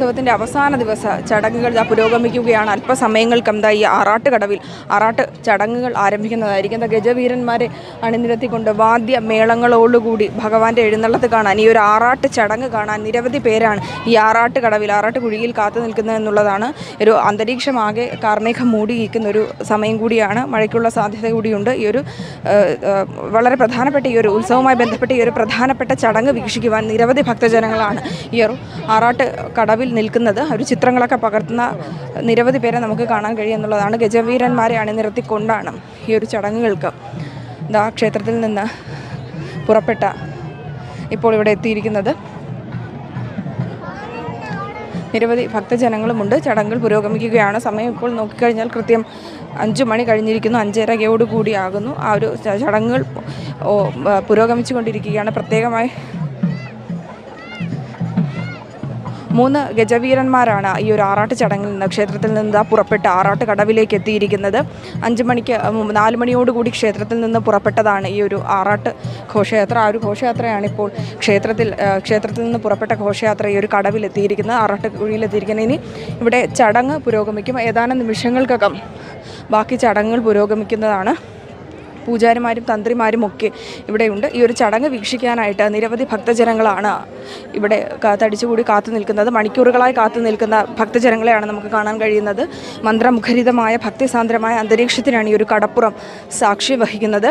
ഉത്സവത്തിന്റെ അവസാന ദിവസ ചടങ്ങുകൾ പുരോഗമിക്കുകയാണ്. അല്പസമയങ്ങൾക്കും എന്താ ഈ ആറാട്ട് കടവിൽ ആറാട്ട് ചടങ്ങുകൾ ആരംഭിക്കുന്നതായിരിക്കും. എന്താ ഗജവീരന്മാരെ അണിനിരത്തിക്കൊണ്ട് വാദ്യ മേളങ്ങളോടുകൂടി ഭഗവാന്റെ എഴുന്നള്ളത്ത് കാണാൻ ഈ ഒരു ആറാട്ട് ചടങ്ങ് കാണാൻ നിരവധി പേരാണ് ഈ ആറാട്ട് കടവിൽ ആറാട്ട് കുഴിയിൽ കാത്തു നിൽക്കുന്നത് എന്നുള്ളതാണ്. ഒരു അന്തരീക്ഷമാകെ കാർമേഘം മൂടിയിരിക്കുന്ന ഒരു സമയം കൂടിയാണ്. മഴയ്ക്കുള്ള സാധ്യത കൂടിയുണ്ട്. ഈ ഒരു വളരെ പ്രധാനപ്പെട്ട ഈ ഒരു ഉത്സവവുമായി ബന്ധപ്പെട്ട ഈ ഒരു പ്രധാനപ്പെട്ട ചടങ്ങ് വീക്ഷിക്കുവാൻ നിരവധി ഭക്തജനങ്ങളാണ് ഈ ഒരു ആറാട്ട് കടവിൽ നിൽക്കുന്നത് ഒരു ചിത്രങ്ങളൊക്കെ പകർത്തുന്ന നിരവധി പേരെ നമുക്ക് കാണാൻ കഴിയുമെന്നുള്ളതാണ് ഗജവീരന്മാരെ അണിനിരത്തിക്കൊണ്ടാണ് ഈ ഒരു ചടങ്ങുകൾക്ക് ഇതാ ക്ഷേത്രത്തിൽ നിന്ന് പുറപ്പെട്ട ഇപ്പോൾ ഇവിടെ എത്തിയിരിക്കുന്നത്. നിരവധി ഭക്തജനങ്ങളുമുണ്ട്. ചടങ്ങുകൾ പുരോഗമിക്കുകയാണ്. സമയം ഇപ്പോൾ നോക്കിക്കഴിഞ്ഞാൽ കൃത്യം അഞ്ചു മണി കഴിഞ്ഞിരിക്കുന്നു. അഞ്ചരയോട് കൂടിയാകുന്നു ആ ഒരു ചടങ്ങുകൾ പുരോഗമിച്ചു കൊണ്ടിരിക്കുകയാണ് പ്രത്യേകമായി മൂന്ന് ഗജവീരന്മാരാണ് ഈ ഒരു ആറാട്ട് ചടങ്ങിൽ നിന്ന് ക്ഷേത്രത്തിൽ നിന്ന് പുറപ്പെട്ട് ആറാട്ട് കടവിലേക്ക് എത്തിയിരിക്കുന്നത്. അഞ്ച് മണിക്ക് നാല് മണിയോടുകൂടി ക്ഷേത്രത്തിൽ നിന്ന് പുറപ്പെട്ടതാണ് ഈ ഒരു ആറാട്ട് ഘോഷയാത്ര. ആ ഒരു ഘോഷയാത്രയാണ് ഇപ്പോൾ ക്ഷേത്രത്തിൽ ക്ഷേത്രത്തിൽ നിന്ന് പുറപ്പെട്ട ഘോഷയാത്ര ഈ ഒരു കടവിൽ എത്തിയിരിക്കുന്നത് ആറാട്ട് കുഴിയിൽ എത്തിയിരിക്കുന്നത്. ഇനി ഇവിടെ ചടങ്ങ് പുരോഗമിക്കും. ഏതാനും നിമിഷങ്ങൾക്കകം ബാക്കി ചടങ്ങുകൾ പുരോഗമിക്കുന്നതാണ്. പൂജാരിമാരും തന്ത്രിമാരും ഒക്കെ ഇവിടെയുണ്ട്. ഈ ഒരു ചടങ്ങ് വീക്ഷിക്കാനായിട്ട് നിരവധി ഭക്തജനങ്ങളാണ് ഇവിടെ തടിച്ചുകൂടി കാത്തു നിൽക്കുന്നത്. മണിക്കൂറുകളായി കാത്തു നിൽക്കുന്ന ഭക്തജനങ്ങളെയാണ് നമുക്ക് കാണാൻ കഴിയുന്നത്. മന്ത്രമുഖരിതമായ ഭക്തിസാന്ദ്രമായ അന്തരീക്ഷത്തിനാണ് ഈ ഒരു കടപ്പുറം സാക്ഷി വഹിക്കുന്നത്.